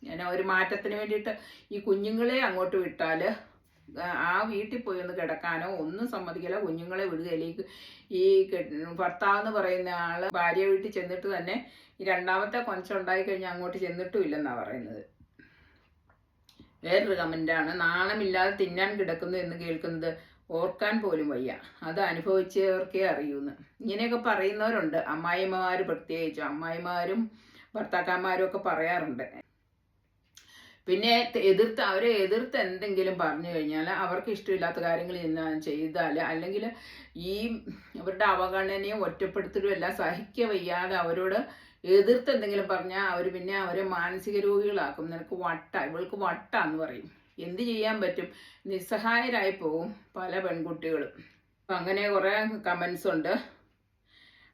Speaker 1: എന്നാ ഒരു മാറ്റത്തിന് വേണ്ടിയിട്ട് ഈ കുഞ്ഞുങ്ങളെ അങ്ങോട്ട് വിട്ടാൽ ആ വീട്ടിൽ പോയി ഒന്ന് കിടക്കാനോ ഒന്നും സമ്മതിക്കില്ല. കുഞ്ഞുങ്ങളെ വിടുകയിലേക്ക് ഈ ഭർത്താവ് എന്ന് പറയുന്ന ആൾ ഭാര്യ വീട്ടിൽ ചെന്നിട്ട് തന്നെ ഈ രണ്ടാമത്തെ കൊഞ്ചുണ്ടായി കഴിഞ്ഞാൽ അങ്ങോട്ട് ചെന്നിട്ടും ഇല്ലെന്നാണ് പറയുന്നത്. വേറൊരു കമന്റാണ് നാണമില്ലാതെ തിന്നാൻ കിടക്കുന്നു എന്ന് കേൾക്കുന്നത് ഓർക്കാൻ പോലും വയ്യ. അത് അനുഭവിച്ചവർക്കേ അറിയൂന്ന്. ഇങ്ങനെയൊക്കെ പറയുന്നവരുണ്ട്. അമ്മായിമ്മമാർ പ്രത്യേകിച്ചും. അമ്മായിമാരും ഭർത്താക്കന്മാരും ഒക്കെ പറയാറുണ്ട്. പിന്നെ എതിർത്ത് അവരെ എതിർത്ത് എന്തെങ്കിലും പറഞ്ഞു കഴിഞ്ഞാൽ അവർക്ക് ഇഷ്ടമില്ലാത്ത കാര്യങ്ങൾ ചെയ്താൽ അല്ലെങ്കിൽ ഈ അവരുടെ അവഗണനയും ഒറ്റപ്പെടുത്തലും എല്ലാം സഹിക്ക വയ്യാതെ അവരോട് എതിർത്ത് എന്തെങ്കിലും പറഞ്ഞാൽ അവർ പിന്നെ അവരെ മാനസിക രോഗികളാക്കും. നിനക്ക് വട്ട ഇവൾക്ക് വട്ട എന്ന് പറയും. എന്ത് ചെയ്യാൻ പറ്റും? നിസ്സഹായരായി പോവും പല പെൺകുട്ടികളും. അപ്പം അങ്ങനെ കുറേ കമൻസ് ഉണ്ട്.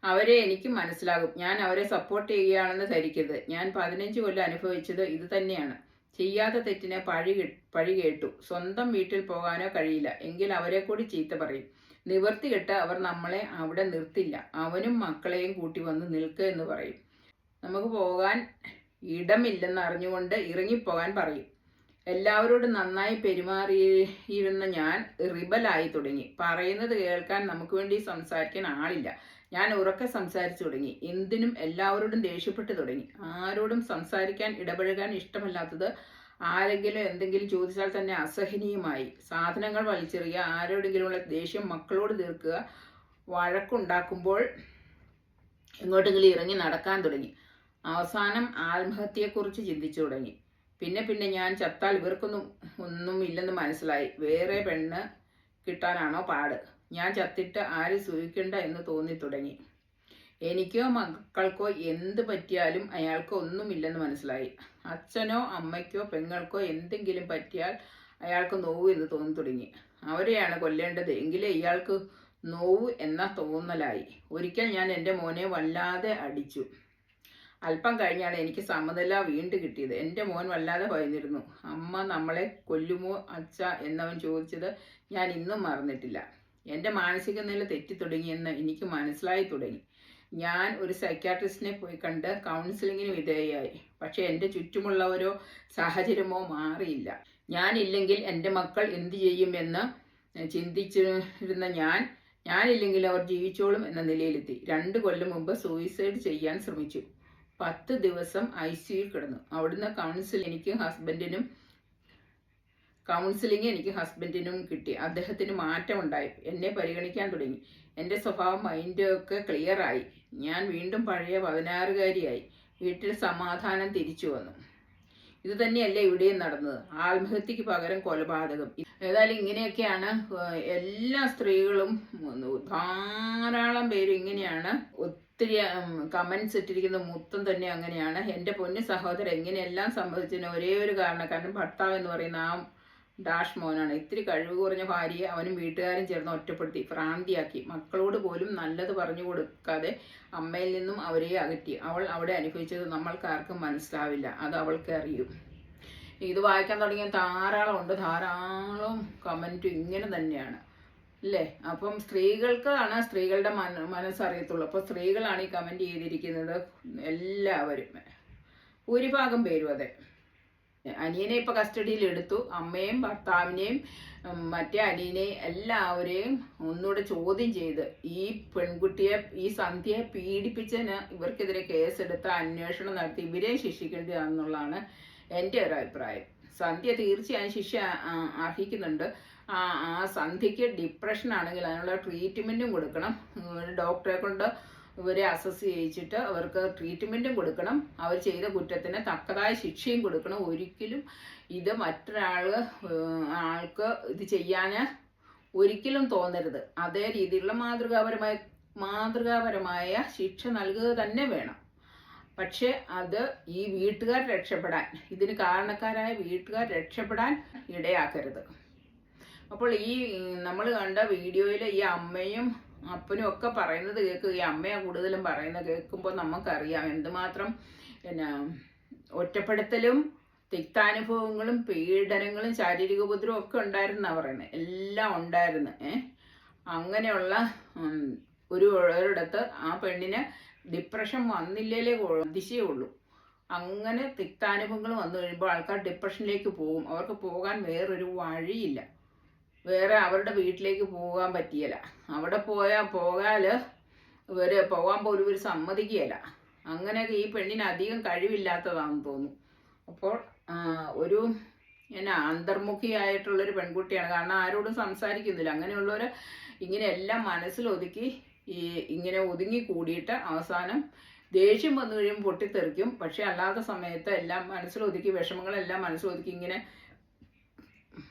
Speaker 1: അവരെ എനിക്ക് മനസ്സിലാകും. ഞാൻ അവരെ സപ്പോർട്ട് ചെയ്യുകയാണെന്ന് ധരിക്കരുത്. ഞാൻ പതിനഞ്ച് കൊല്ലം അനുഭവിച്ചത് ഇത് തന്നെയാണ്. ചെയ്യാത്ത തെറ്റിനെ പഴി പഴി കേട്ടു. സ്വന്തം വീട്ടിൽ പോകാനോ കഴിയില്ല. എങ്കിൽ അവരെ കൂടി ചീത്ത പറയും. നിവർത്തി കെട്ട് അവർ നമ്മളെ അവിടെ നിർത്തില്ല. അവനും മക്കളെയും കൂട്ടി വന്ന് നിൽക്കുക എന്ന് പറയും. നമുക്ക് പോകാൻ ഇടമില്ലെന്ന് അറിഞ്ഞുകൊണ്ട് ഇറങ്ങിപ്പോകാൻ പറയും. എല്ലാവരോടും നന്നായി പെരുമാറിയിരുന്ന ഞാൻ റിബലായി തുടങ്ങി. പറയുന്നത് കേൾക്കാൻ നമുക്ക് വേണ്ടി സംസാരിക്കാൻ ആളില്ല. ഞാൻ ഉറക്കെ സംസാരിച്ചു തുടങ്ങി. എന്തിനും എല്ലാവരോടും ദേഷ്യപ്പെട്ടു തുടങ്ങി. ആരോടും സംസാരിക്കാൻ ഇടപഴകാൻ ഇഷ്ടമല്ലാത്തത് ആരെങ്കിലും എന്തെങ്കിലും ചോദിച്ചാൽ തന്നെ അസഹനീയമായി. സാധനങ്ങൾ വലിച്ചെറിയുക ആരോടെങ്കിലുമുള്ള ദേഷ്യം മക്കളോട് തീർക്കുക വഴക്കുണ്ടാക്കുമ്പോൾ എങ്ങോട്ടെങ്കിലും ഇറങ്ങി നടക്കാൻ തുടങ്ങി. അവസാനം ആത്മഹത്യയെക്കുറിച്ച് ചിന്തിച്ചു തുടങ്ങി. പിന്നെ പിന്നെ ഞാൻ ചത്താൽ ഇവർക്കൊന്നും ഒന്നും ഇല്ലെന്ന് മനസ്സിലായി. വേറെ പെണ്ണ് കിട്ടാനാണോ പാട്? ഞാൻ ചത്തിട്ട് ആര് സൂഹിക്കണ്ട എന്ന് തോന്നി തുടങ്ങി. എനിക്കോ മക്കൾക്കോ എന്ത് പറ്റിയാലും അയാൾക്ക് ഒന്നുമില്ലെന്ന് മനസ്സിലായി. അച്ഛനോ അമ്മയ്ക്കോ പെങ്ങൾക്കോ എന്തെങ്കിലും പറ്റിയാൽ അയാൾക്ക് നോവ് എന്ന് തോന്നി തുടങ്ങി. അവരെയാണ് കൊല്ലേണ്ടത്. എങ്കിലേ ഇയാൾക്ക് നോവ് എന്ന തോന്നലായി. ഒരിക്കൽ ഞാൻ എന്റെ മോനെ വല്ലാതെ അടിച്ചു. അല്പം കഴിഞ്ഞാണ് എനിക്ക് സമനില വീണ്ടും കിട്ടിയത്. എന്റെ മോൻ വല്ലാതെ ഭയന്നിരുന്നു. അമ്മ നമ്മളെ കൊല്ലുമോ അച്ഛ? എന്നവൻ ചോദിച്ചത് ഞാൻ ഇന്നും മറന്നിട്ടില്ല. എന്റെ മാനസിക നില തെറ്റിത്തുടങ്ങിയെന്ന് എനിക്ക് മനസ്സിലായി തുടങ്ങി. ഞാൻ ഒരു സൈക്യാട്രിസ്റ്റിനെ പോയി കണ്ട് കൗൺസിലിങ്ങിന് വിധേയയായി. പക്ഷേ എന്റെ ചുറ്റുമുള്ളവരോ സാഹചര്യമോ മാറിയില്ല. ഞാനില്ലെങ്കിൽ എന്റെ മക്കൾ എന്തു ചെയ്യുമെന്ന് ചിന്തിച്ചിരുന്ന ഞാൻ ഞാനില്ലെങ്കിൽ അവർ ജീവിച്ചോളും എന്ന നിലയിലെത്തി. രണ്ട് കൊല്ലം മുമ്പ് സൂയിസൈഡ് ചെയ്യാൻ ശ്രമിച്ചു. പത്ത് ദിവസം ഐ സിയിൽ കിടന്നു. അവിടുന്ന് കൗൺസിൽ എനിക്ക് ഹസ്ബൻഡിനും കൗൺസിലിംഗ് എനിക്ക് ഹസ്ബൻഡിനും കിട്ടി. അദ്ദേഹത്തിന് മാറ്റമുണ്ടായി. എന്നെ പരിഗണിക്കാൻ തുടങ്ങി. എന്റെ സ്വഭാവം മൈൻഡൊക്കെ ക്ലിയറായി ഞാൻ വീണ്ടും പഴയ പതിനാറുകാരിയായി. വീട്ടിൽ സമാധാനം തിരിച്ചു വന്നു. ഇത് തന്നെയല്ലേ ഇവിടെയും നടന്നത്. ആത്മഹത്യക്ക് പകരം കൊലപാതകം. ഏതായാലും ഇങ്ങനെയൊക്കെയാണ് എല്ലാ സ്ത്രീകളും ധാരാളം പേര് ഇങ്ങനെയാണ്. ഒത്തിരി കമൻസ് ഇട്ടിരിക്കുന്ന മൊത്തം തന്നെ അങ്ങനെയാണ്. എന്റെ പൊന്നു സഹോദരൻ ഇങ്ങനെയെല്ലാം സംഭവിച്ചതിന് ഒരേ ഒരു കാരണം കാരണം ഭർത്താവ് എന്ന് പറയുന്ന ആ ഡാഷ് മോനാണ്. ഇത്തിരി കഴിവ് കുറഞ്ഞ ഭാര്യയെ അവനും വീട്ടുകാരും ചേർന്ന് ഒറ്റപ്പെടുത്തി. ഭ്രാന്തിയാക്കി. മക്കളോട് പോലും നല്ലത് പറഞ്ഞു കൊടുക്കാതെ അമ്മയിൽ നിന്നും അവരെ അകറ്റി. അവൾ അവിടെ അനുഭവിച്ചത് നമ്മൾക്കാർക്കും മനസ്സിലാവില്ല. അത് അവൾക്ക് അറിയും. ഇത് വായിക്കാൻ തുടങ്ങിയ ധാരാളം ഉണ്ട് ധാരാളം കമന്റും ഇങ്ങനെ തന്നെയാണ്. അല്ലേ? അപ്പം സ്ത്രീകൾക്കാണ് സ്ത്രീകളുടെ മന മനസ്സറിയത്തുള്ളൂ. അപ്പോൾ സ്ത്രീകളാണ് ഈ കമന്റ് ചെയ്തിരിക്കുന്നത് എല്ലാവരും. ഭൂരിഭാഗം പേരും അതെ. അനിയനെ ഇപ്പൊ കസ്റ്റഡിയിൽ എടുത്തു. അമ്മയും ഭർത്താവിനെയും മറ്റേ അനിയനെയും എല്ലാവരെയും ഒന്നുകൂടെ ചോദ്യം ചെയ്ത്. ഈ പെൺകുട്ടിയെ ഈ സന്ധ്യയെ പീഡിപ്പിച്ചതിന് ഇവർക്കെതിരെ കേസെടുത്ത് അന്വേഷണം നടത്തി ഇവരെ ശിക്ഷിക്കേണ്ടതാണെന്നുള്ളതാണ് എന്റെ ഒരു അഭിപ്രായം. സന്ധ്യ തീർച്ചയായും ശിക്ഷ അർഹിക്കുന്നുണ്ട്. ആ സന്ധ്യയ്ക്ക് ഡിപ്രഷൻ ആണെങ്കിൽ അതിനുള്ള ട്രീറ്റ്മെന്റും കൊടുക്കണം. ഡോക്ടറെ കൊണ്ട് ഇവരെ അസസ് ചെയ്യിച്ചിട്ട് അവർക്ക് ട്രീറ്റ്മെന്റും കൊടുക്കണം. അവർ ചെയ്ത കുറ്റത്തിന് തക്കതായ ശിക്ഷയും കൊടുക്കണം. ഒരിക്കലും ഇത് മറ്റൊരാൾ ആൾക്ക് ഇത് ചെയ്യാൻ ഒരിക്കലും തോന്നരുത്. അതേ രീതിയിലുള്ള മാതൃകാപരമായ മാതൃകാപരമായ ശിക്ഷ നൽകുക തന്നെ വേണം. പക്ഷെ അത് ഈ വീട്ടുകാർ രക്ഷപ്പെടാൻ ഇതിന് കാരണക്കാരായ വീട്ടുകാർ രക്ഷപ്പെടാൻ ഇടയാക്കരുത്. അപ്പോൾ ഈ നമ്മൾ കണ്ട വീഡിയോയിൽ ഈ അമ്മയും അപ്പനും ഒക്കെ പറയുന്നത് കേൾക്കുക ഈ അമ്മയെ കൂടുതലും പറയുന്നത് കേൾക്കുമ്പോൾ നമുക്കറിയാം എന്തുമാത്രം പിന്നെ ഒറ്റപ്പെടുത്തലും തിക്താനുഭവങ്ങളും പീഡനങ്ങളും ശാരീരിക ഉപദ്രവം ഒക്കെ ഉണ്ടായിരുന്നാ പറയുന്നത്. എല്ലാം ഉണ്ടായിരുന്നു. ഏഹ് അങ്ങനെയുള്ള ഒരു ഒരിടത്ത് ആ പെണ്ണിന് ഡിപ്രഷൻ വന്നില്ലേലേ ദിശയുള്ളൂ അങ്ങനെ തിക്താനുഭവങ്ങൾ വന്നു കഴിയുമ്പോൾ ആൾക്കാർ ഡിപ്രഷനിലേക്ക് പോകും. അവർക്ക് പോകാൻ വേറൊരു വഴിയില്ല. വേറെ അവരുടെ വീട്ടിലേക്ക് പോകാൻ പറ്റിയല്ല. അവിടെ പോയാൽ പോകാൽ ഇവർ പോകാൻ പോലും ഇവർ സമ്മതിക്കുകയില്ല. അങ്ങനെയൊക്കെ ഈ പെണ്ണിന് അധികം കഴിവില്ലാത്തതാണെന്ന് തോന്നുന്നു. അപ്പോൾ ഒരു എന്നാ അന്തർമുഖിയായിട്ടുള്ളൊരു പെൺകുട്ടിയാണ്. കാരണം ആരോടും സംസാരിക്കുന്നില്ല. അങ്ങനെയുള്ളവർ ഇങ്ങനെയെല്ലാം മനസ്സിലൊതുക്കി ഈ ഇങ്ങനെ ഒതുങ്ങി കൂടിയിട്ട് അവസാനം ദേഷ്യം വന്നു കഴിയുമ്പോൾ പൊട്ടിത്തെറിക്കും. പക്ഷെ അല്ലാത്ത സമയത്ത് എല്ലാം മനസ്സിലൊതുക്കി വിഷമങ്ങളെല്ലാം മനസ്സിലൊതുക്കി ഇങ്ങനെ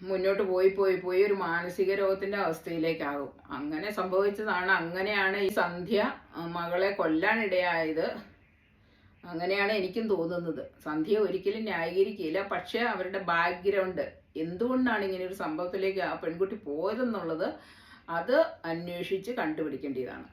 Speaker 1: മുന്നോട്ട് പോയി പോയി പോയി ഒരു മാനസിക രോഗത്തിന്റെ അവസ്ഥയിലേക്കാകും. അങ്ങനെ സംഭവിച്ചതാണ്. അങ്ങനെയാണ് ഈ സന്ധ്യ മകളെ കൊല്ലാനിടയായത്. അങ്ങനെയാണ് എനിക്കും തോന്നുന്നത്. സന്ധ്യ ഒരിക്കലും ന്യായീകരിക്കില്ല പക്ഷേ അവരുടെ ബാക്ക്ഗ്രൗണ്ട് എന്തുകൊണ്ടാണ് ഇങ്ങനെ ഒരു സംഭവത്തിലേക്ക് ആ പെൺകുട്ടി പോയതെന്നുള്ളത് അത് അന്വേഷിച്ച് കണ്ടുപിടിക്കേണ്ടതാണ്.